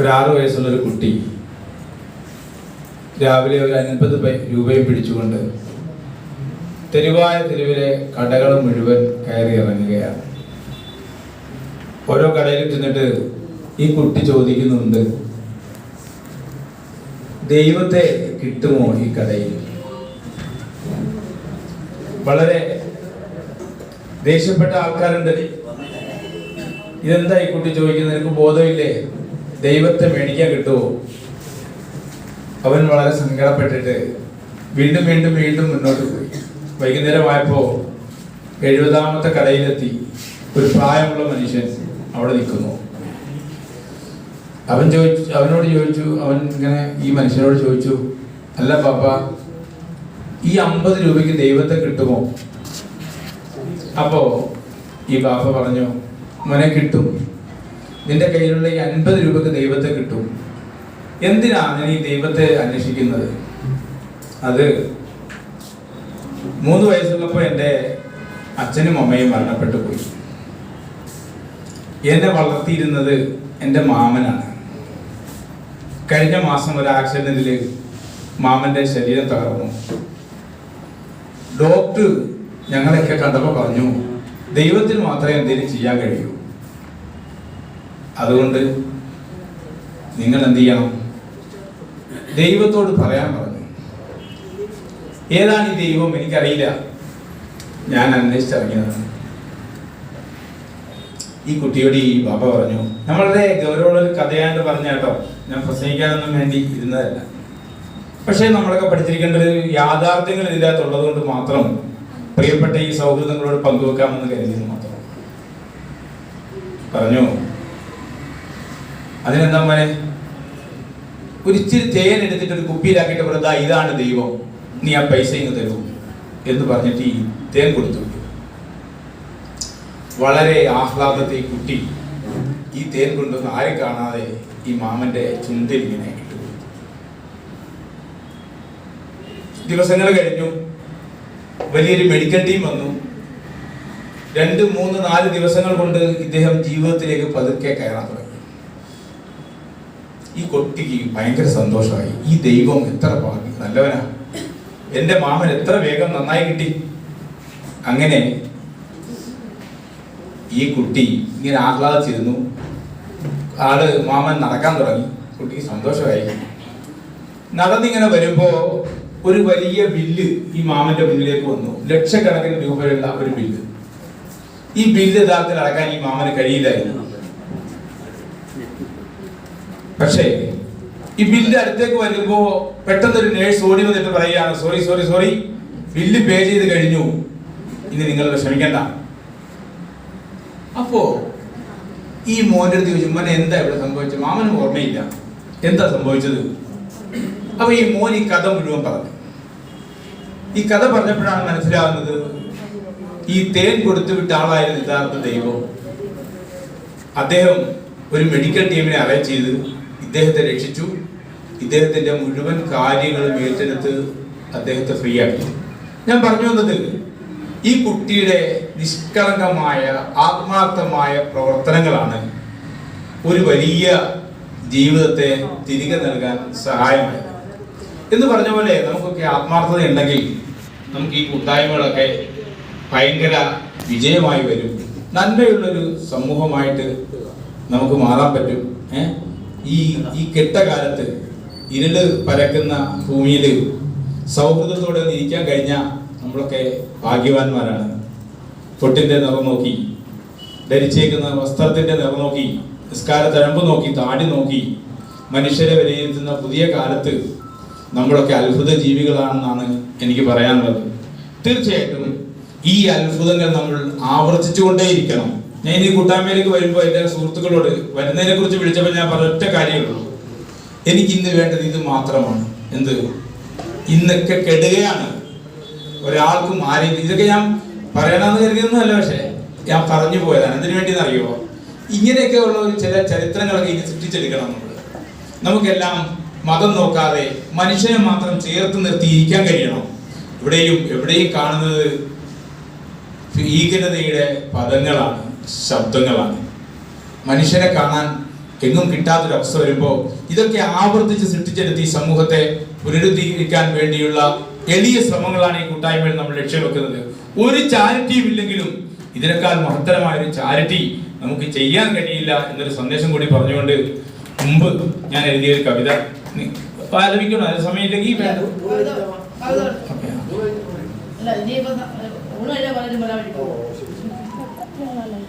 ഒരു ആറു വയസ്സുള്ള ഒരു കുട്ടി രാവിലെ ഒരു അൻപത് രൂപയും പിടിച്ചുകൊണ്ട് തെരുവായ തെരുവിലെ കടകൾ മുഴുവൻ കയറി ഇറങ്ങുകയാണ്. ഓരോ കടയിലും ചെന്നിട്ട് ഈ കുട്ടി ചോദിക്കുന്നുണ്ട് ദൈവത്തെ കിട്ടുമോ ഈ കടയിൽ? വളരെ ദേഷ്യപ്പെട്ട ആൾക്കാരുണ്ട്. ഇതെന്താ ഈ കുട്ടി ചോദിക്കുന്നത്? എനിക്ക് ബോധമില്ലേ? ദൈവത്തെ മേടിക്കാൻ കിട്ടുമോ അവൻ വളരെ സങ്കടപ്പെട്ടിട്ട് വീണ്ടും വീണ്ടും വീണ്ടും മുന്നോട്ട് പോയി. വൈകുന്നേരമായപ്പോ എഴുപതാമത്തെ കടയിലെത്തി. ഒരു പ്രായമുള്ള മനുഷ്യൻ അവിടെ നിൽക്കുന്നു. അവൻ ചോദിച്ചു അവനോട് ചോദിച്ചു അവൻ ഇങ്ങനെ ഈ മനുഷ്യനോട് ചോദിച്ചു അല്ല പാപ്പ ഈ അമ്പത് രൂപയ്ക്ക് ദൈവത്തെ കിട്ടുമോ? അപ്പോ ഈ ബാപ്പ പറഞ്ഞു മോനെ കിട്ടും. നിന്റെ കയ്യിലുള്ള ഈ അൻപത് രൂപക്ക് ദൈവത്തെ കിട്ടും. എന്തിനാണ് നീ ദൈവത്തെ അന്വേഷിക്കുന്നത്? അത് മൂന്ന് വയസ്സുള്ളപ്പോൾ എന്റെ അച്ഛനും അമ്മയും മരണപ്പെട്ടു പോയി. എന്നെ വളർത്തിയിരുന്നത് എന്റെ മാമനാണ്. കഴിഞ്ഞ മാസം ഒരു ആക്സിഡന്റിൽ മാമന്റെ ശരീരം തകർന്നു. ഡോക്ടർ ഞങ്ങളെയൊക്കെ കണ്ടപ്പോൾ പറഞ്ഞു ദൈവത്തിന് മാത്രമേ എന്തെങ്കിലും ചെയ്യാൻ കഴിയൂ. അതുകൊണ്ട് നിങ്ങൾ എന്ത് ചെയ്യണം? ദൈവത്തോട് പറയാൻ പറഞ്ഞു. ഏതാണ് ഈ ദൈവം? എനിക്കറിയില്ല. ഞാൻ അന്വേഷിച്ചിറങ്ങിയതാണ്. ഈ കുട്ടിയോട് ഈ ബാബ പറഞ്ഞു നമ്മളുടെ ഗൗരവമുള്ളൊരു കഥയാണ്ട് പറഞ്ഞ കേട്ടോ. ഞാൻ പ്രസംഗിക്കാനൊന്നും വേണ്ടി ഇരുന്നതല്ല. പക്ഷേ നമ്മളൊക്കെ പഠിച്ചിരിക്കേണ്ടത് യാഥാർത്ഥ്യങ്ങൾ ഇതിനകത്തുള്ളത് കൊണ്ട് മാത്രം പ്രിയപ്പെട്ട ഈ സൗഹൃദങ്ങളോട് പങ്കുവെക്കാമെന്ന് കരുതിയത് മാത്രം. പറഞ്ഞു അതിനെന്താ മോനെ? ഒരു ഇച്ചിരി തേൻ എടുത്തിട്ട് ഒരു കുപ്പിയിലാക്കിയിട്ട് വെറുതെ ഇതാണ് ദൈവം. നീ ആ പൈസ ഇങ്ങ് തരൂ. എന്ന് പറഞ്ഞിട്ട് ഈ തേൻ കൊടുത്തു. വളരെ ആഹ്ലാദത്തെ കുട്ടി ഈ തേൻ കൊണ്ടു ആരെ കാണാതെ ഈ മാമന്റെ ചുണ്ടിൽ ഇങ്ങനെ. ദിവസങ്ങൾ കഴിഞ്ഞു. വലിയൊരു മെഡിക്കൽ ടീം വന്നു. രണ്ട് മൂന്ന് നാല് ദിവസങ്ങൾ കൊണ്ട് ഇദ്ദേഹം ജീവിതത്തിലേക്ക് പതുക്കെ കയറാൻ തുടങ്ങി. ഈ കുട്ടിക്ക് ഭയങ്കര സന്തോഷമായി. ഈ ദൈവം എത്ര ഭാഗ്യം നല്ലവനാ. എന്റെ മാമൻ എത്ര വേഗം നന്നായി കിട്ടി. അങ്ങനെ ഈ കുട്ടി ഇങ്ങനെ ആഹ്ലാദിച്ചിരുന്നു. ആൾ മാമൻ നടക്കാൻ തുടങ്ങി. കുട്ടിക്ക് സന്തോഷമായി. നടന്നിങ്ങനെ വരുമ്പോ ഒരു വലിയ ബില്ല് ഈ മാമന്റെ മുന്നിലേക്ക് വന്നു. ലക്ഷക്കണക്കിന് രൂപയുള്ള ഒരു ബില്ല്. ഈ ബില്ല് യഥാർത്ഥത്തിൽ അടക്കാൻ ഈ മാമന് കഴിയില്ലായിരുന്നു. പക്ഷേ ഈ ബില്ല് അടുത്തേക്ക് വരുമ്പോ പെട്ടെന്ന് ഒരു നേഴ്സ് ഓടി വന്നിട്ട് പറയുകയാണ് sorry sorry sorry bill pay ചെയ്ത് കഴിഞ്ഞു. ഇനി നിങ്ങൾ വിഷമിക്കണ്ട. അപ്പോ ഈ മോന്റെ അടുത്ത് ചോദിച്ചു മോനെ എന്താ ഇവിടെ സംഭവിച്ചത്? മാമന് ഓർമ്മയില്ല. എന്താ സംഭവിച്ചത്? അപ്പൊ ഈ മോൻ ഈ കഥ മുഴുവൻ പറഞ്ഞു. ഈ കഥ പറഞ്ഞപ്പോഴാണ് മനസ്സിലാവുന്നത് ഈ തേൻ കൊടുത്തു വിട്ട ആളായിരുന്നു യഥാർത്ഥ ദൈവം. അദ്ദേഹം ഒരു മെഡിക്കൽ ടീമിനെ അറേഞ്ച് ചെയ്ത് ഇദ്ദേഹത്തെ രക്ഷിച്ചു. ഇദ്ദേഹത്തിന്റെ മുഴുവൻ കാര്യങ്ങളും ഏറ്റെടുത്ത് അദ്ദേഹത്തെ ഫ്രീ ആക്കി. ഞാൻ പറഞ്ഞു വന്നത് ഈ കുട്ടിയുടെ നിഷ്കളങ്കമായ ആത്മാർത്ഥമായ പ്രവർത്തനങ്ങളാണ് ഒരു വലിയ ജീവിതത്തെ തിരികെ നൽകാൻ സഹായമായത്. എന്ന് പറഞ്ഞ പോലെ നമുക്കൊക്കെ ആത്മാർത്ഥത ഉണ്ടെങ്കിൽ നമുക്ക് ഈ കൂട്ടായ്മകളൊക്കെ ഭയങ്കര വിജയമായി വരും. നന്മയുള്ളൊരു സമൂഹമായിട്ട് നമുക്ക് മാറാൻ പറ്റും. ഏ? ഈ ഈ കെട്ടകാലത്ത് ഇരുൾ പരക്കുന്ന ഭൂമിയിൽ സൗഹൃദത്തോടെ ഇരിക്കാൻ കഴിഞ്ഞ നമ്മളൊക്കെ ഭാഗ്യവാന്മാരാണ്. പൊട്ടിന്റെ നിറം നോക്കി ധരിച്ചേക്കുന്ന വസ്ത്രത്തിന്റെ നിറം നോക്കി നിസ്കാര തഴമ്പ് നോക്കി താടി നോക്കി മനുഷ്യരെ വിലയിരുത്തുന്ന പുതിയ കാലത്ത് നമ്മളൊക്കെ അത്ഭുത ജീവികളാണെന്നാണ് എനിക്ക് പറയാനുള്ളത്. തീർച്ചയായിട്ടും ഈ അത്ഭുതങ്ങൾ നമ്മൾ ആവർത്തിച്ചുകൊണ്ടേയിരിക്കണം. ഞാൻ ഇനി കൂട്ടായ്മയിലേക്ക് വരുമ്പോൾ എന്റെ സുഹൃത്തുക്കളോട് വരുന്നതിനെ കുറിച്ച് വിളിച്ചപ്പോൾ ഞാൻ പറഞ്ഞ ഒറ്റ കാര്യമുള്ളൂ എനിക്ക് ഇന്ന് വേണ്ടത് ഇത് മാത്രമാണ്. എന്ത്? ഇന്നൊക്കെ കെടുകയാണ്. ഒരാൾക്കും ആരെയും ഇതൊക്കെ ഞാൻ പറയണമെന്ന് കരുതിയൊന്നുമല്ല പക്ഷേ ഞാൻ പറഞ്ഞു പോയതാണ്. എന്തിനു വേണ്ടിയെന്ന് ഇങ്ങനെയൊക്കെ ഉള്ള ചില ചരിത്രങ്ങളൊക്കെ ഇനി സൃഷ്ടിച്ചെടുക്കണം നമ്മൾ നമുക്കെല്ലാം മതം നോക്കാതെ മനുഷ്യനെ മാത്രം ചേർത്ത് നിർത്തിയിരിക്കാൻ കഴിയണം. ഇവിടെയും എവിടെയും കാണുന്നത് ഭീകരതയുടെ പദങ്ങളാണ്. ശബ്ദങ്ങളാണ് മനുഷ്യനെ കാണാൻ എങ്ങും കിട്ടാത്തൊരവസ്ഥ വരുമ്പോൾ ഇതൊക്കെ ആവർത്തിച്ച് സൃഷ്ടിച്ചെടുത്ത് ഈ സമൂഹത്തെ പുനരുദ്ധീകരിക്കാൻ വേണ്ടിയുള്ള എളിയ ശ്രമങ്ങളാണ് ഈ കൂട്ടായ്മയിൽ നമ്മൾ ലക്ഷ്യം വെക്കുന്നത് ഒരു ചാരിറ്റിയും ഇല്ലെങ്കിലും ഇതിനേക്കാൾ മഹത്തരമായ ഒരു ചാരിറ്റി നമുക്ക് ചെയ്യാൻ കഴിയില്ല എന്നൊരു സന്ദേശം കൂടി പറഞ്ഞുകൊണ്ട് മുമ്പ് ഞാൻ എഴുതിയ ഒരു കവിത ആലപിക്കണോ അതിന് സമയമില്ലെങ്കിൽ വേണ്ട. no